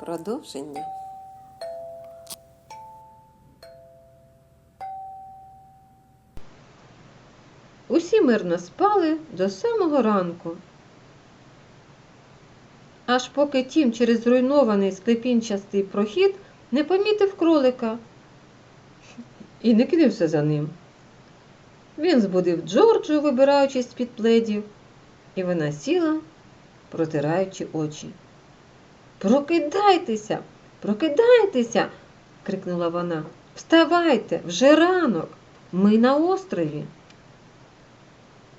Продовження. Усі мирно спали до самого ранку. Аж поки тім через зруйнований склепінчастий прохід не помітив кролика і не кинувся за ним. Він збудив Джорджу, вибираючись з-під пледів, і вона сіла, протираючи очі. Прокидайтеся, прокидайтеся, крикнула вона. Вставайте, вже ранок, ми на острові.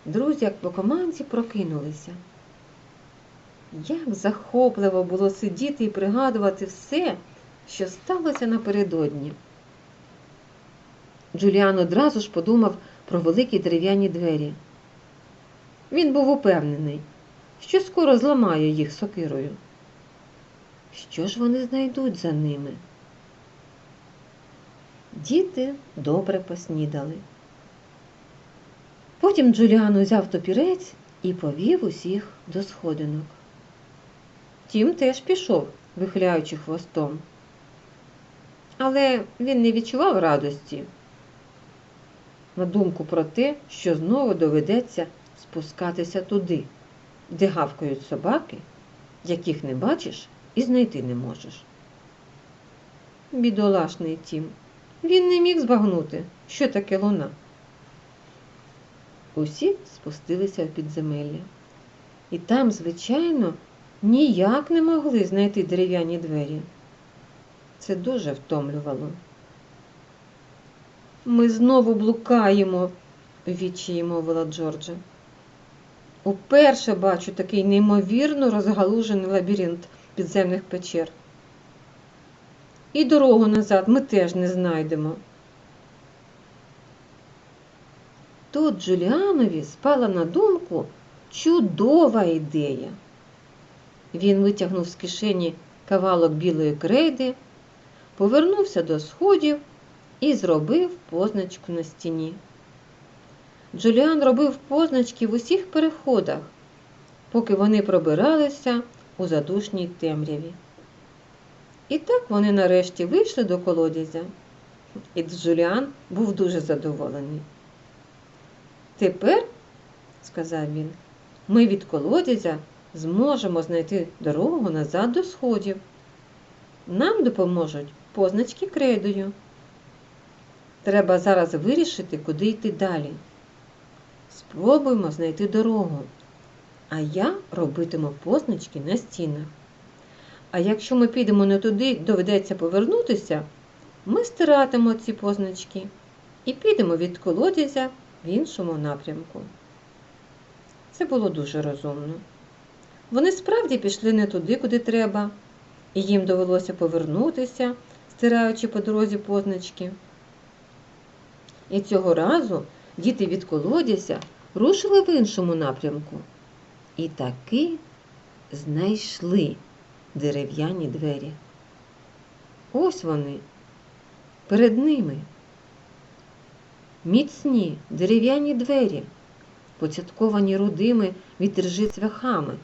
Друзі, як по команді, прокинулися. Як захопливо було сидіти і пригадувати все, що сталося напередодні. Джуліан одразу ж подумав про великі дерев'яні двері. Він був упевнений, що скоро зламає їх сокирою. Що ж вони знайдуть за ними? Діти добре поснідали. Потім Джуліан узяв топірець і повів усіх до сходинок. Тім теж пішов, вихиляючи хвостом. Але він не відчував радості на думку про те, що знову доведеться спускатися туди, де гавкають собаки, яких не бачиш і знайти не можеш. Бідолашний Тім. Він не міг збагнути, що таке луна. Усі спустилися в підземелля. І там, звичайно, ніяк не могли знайти дерев'яні двері. Це дуже втомлювало. Ми знову блукаємо, відчаї мовила Джорджа. Уперше бачу такий неймовірно розгалужений лабіринт підземних печер. І дорогу назад ми теж не знайдемо. Тут Джуліанові спала на думку чудова ідея. Він витягнув з кишені кавалок білої крейди, повернувся до сходів і зробив позначку на стіні. Джуліан робив позначки в усіх переходах, поки вони пробиралися у задушній темряві. І так вони нарешті вийшли до колодязя, і Джуліан був дуже задоволений. Тепер, сказав він, ми від колодязя зможемо знайти дорогу назад до сходів. Нам допоможуть позначки кредою. Треба зараз вирішити, куди йти далі. Спробуємо знайти дорогу, а я робитиму позначки на стінах. А якщо ми підемо не туди, доведеться повернутися, ми стиратимо ці позначки і підемо від колодязя в іншому напрямку. Це було дуже розумно. Вони справді пішли не туди, куди треба, і їм довелося повернутися, стираючи по дорозі позначки. І цього разу діти від колодязя рушили в іншому напрямку і таки знайшли дерев'яні двері. Ось вони, перед ними. Міцні дерев'яні двері, поцятковані рудими від ржи цвяхами.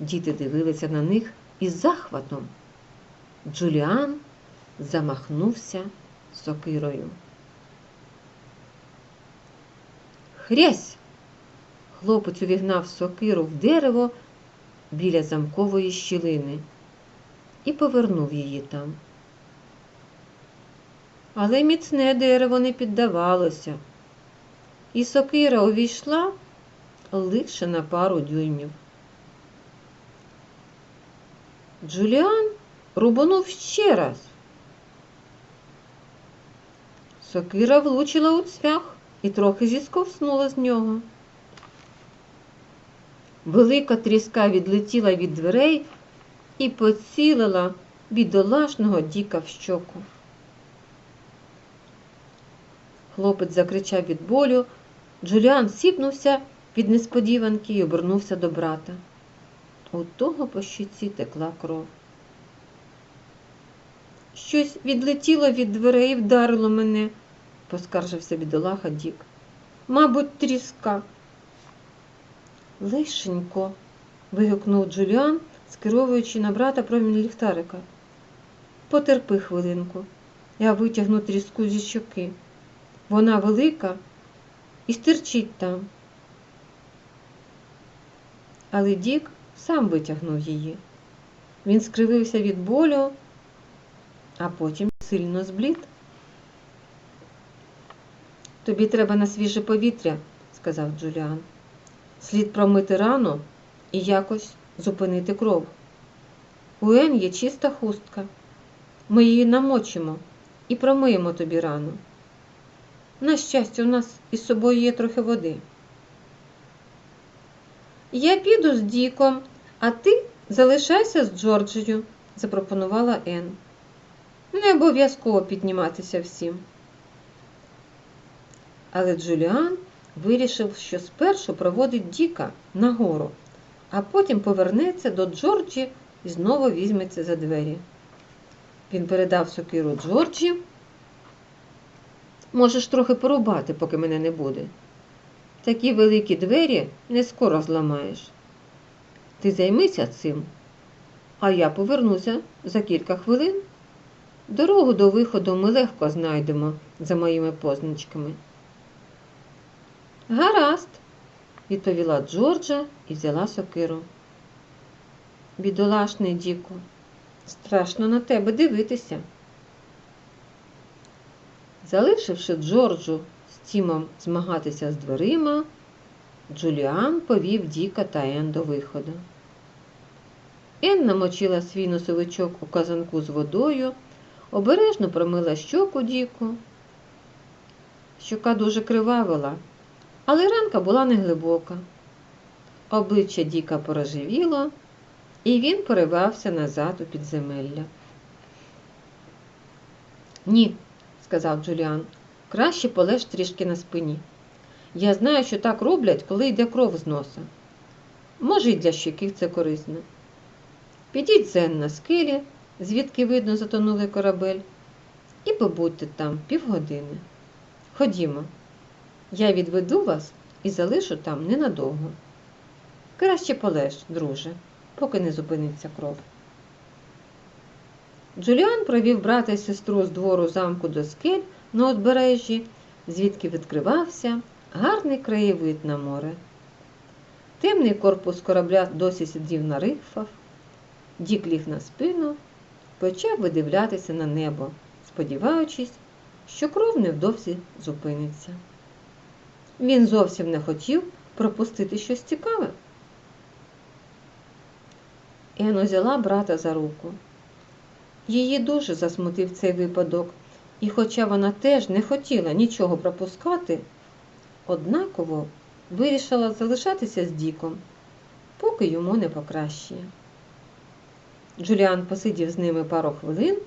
Діти дивилися на них із захватом. Джуліан замахнувся сокирою. Хрясь! Хлопець увігнав сокиру в дерево біля замкової щілини і повернув її там. Але міцне дерево не піддавалося, і сокира увійшла лише на пару дюймів. Джуліан рубанув ще раз. Сокира влучила у цвях і трохи зісковснула з нього. Велика тріска відлетіла від дверей і поцілила бідолашного Діка в щоку. Хлопець закричав від болю. Джуліан сіпнувся від несподіванки і обернувся до брата. У того по щиці текла кров. Щось відлетіло від дверей і вдарило мене, поскаржився бідолаха Дік. Мабуть, тріска. Лишенько. вигукнув Джуліан, скеровуючи на брата промінь ліхтарика. Потерпи хвилинку. Я витягну тріску зі щоки. Вона велика і стирчить там. Але Дік сам витягнув її. Він скривився від болю, а потім сильно зблід. Тобі треба на свіже повітря, сказав Джуліан. Слід промити рану і якось зупинити кров. У Ен є чиста хустка. Ми її намочимо і промиємо тобі рану. На щастя, у нас із собою є трохи води. Я піду з Діком, а ти залишайся з Джорджією, запропонувала Ен. Не обов'язково підніматися всім. Але Джуліан вирішив, що спершу проводить Діка нагору, а потім повернеться до Джорджі і знову візьметься за двері. Він передав сокиру Джорджі. Можеш трохи порубати, поки мене не буде. Такі великі двері не скоро зламаєш. Ти займися цим, а я повернуся за кілька хвилин. Дорогу до виходу ми легко знайдемо за моїми позначками. Гаразд, відповіла Джорджа і взяла сокиру. Бідолашний Діку, страшно на тебе дивитися. Залишивши Джорджу з Тімом змагатися з дверима, Джуліан повів Діка та Ен до виходу. Ен намочила свій носовичок у казанку з водою, обережно промила щоку Діку. Щока дуже кривавила, але ранка була неглибока. Обличчя Діка порожевіло, і він поривався назад у підземелля. Ні, сказав Джуліан, краще полеж трішки на спині. Я знаю, що так роблять, коли йде кров з носа. Може, і для щеків це корисно. Підіть зен на скелі, звідки видно затонулий корабель, і побудьте там півгодини. Ходімо, я відведу вас і залишу там ненадовго. Краще полеж, друже, поки не зупиниться кров. Джуліан провів брата і сестру з двору замку до скель на узбережжі, звідки відкривався гарний краєвид на море. Темний корпус корабля досі сидів на рифах, Дік ліг на спину, почав видивлятися на небо, сподіваючись, що кров невдовзі зупиниться. Він зовсім не хотів пропустити щось цікаве. Ен узяла брата за руку. Її дуже засмутив цей випадок, і хоча вона теж не хотіла нічого пропускати, однаково вирішила залишатися з Діком, поки йому не покращає. Джуліан посидів з ними пару хвилин,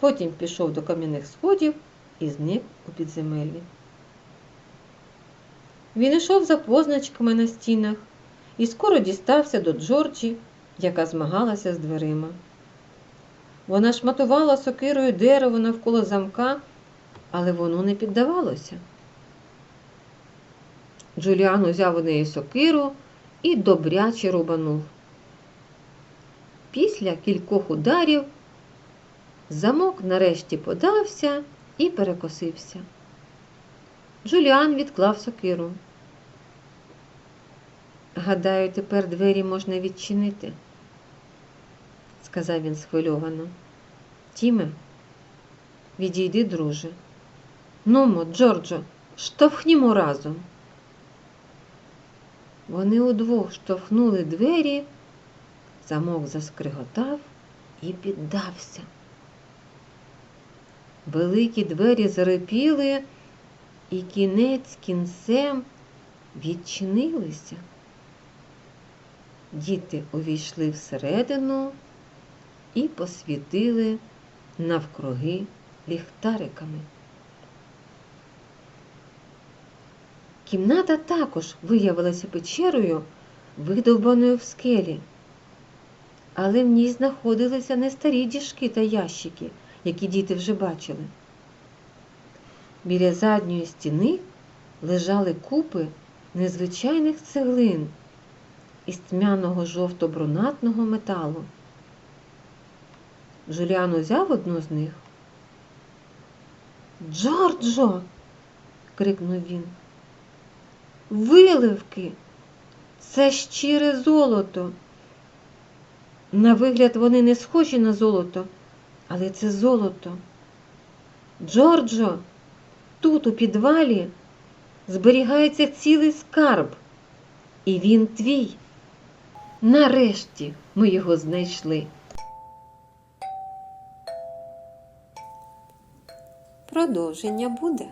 потім пішов до кам'яних сходів і зник у підземеллі. Він йшов за позначками на стінах і скоро дістався до Джорджі, яка змагалася з дверима. Вона шматувала сокирою дерево навколо замка, але воно не піддавалося. Джуліан узяв у неї сокиру і добряче рубанув. Після кількох ударів замок нарешті подався і перекосився. Джуліан відклав сокиру. Гадаю, тепер двері можна відчинити, сказав він схвильовано. Тіме, відійди, друже. Нумо, Джорджо, штовхнімо разом. Вони удвох штовхнули двері, замок заскриготав і піддався. Великі двері зарипіли, і кінець кінцем відчинилися. Діти увійшли всередину і посвітили навкруги ліхтариками. Кімната також виявилася печерою, видовбаною в скелі, але в ній знаходилися не старі діжки та ящики, які діти вже бачили. Біля задньої стіни лежали купи незвичайних цеглин, із тьмяного жовто-брунатного металу. Джуліан узяв одну з них. Джорджо. крикнув він. Виливки. Це щире золото. На вигляд вони не схожі на золото, але це золото. Джорджо, тут у підвалі зберігається цілий скарб, і він твій. Нарешті ми його знайшли. Продовження буде.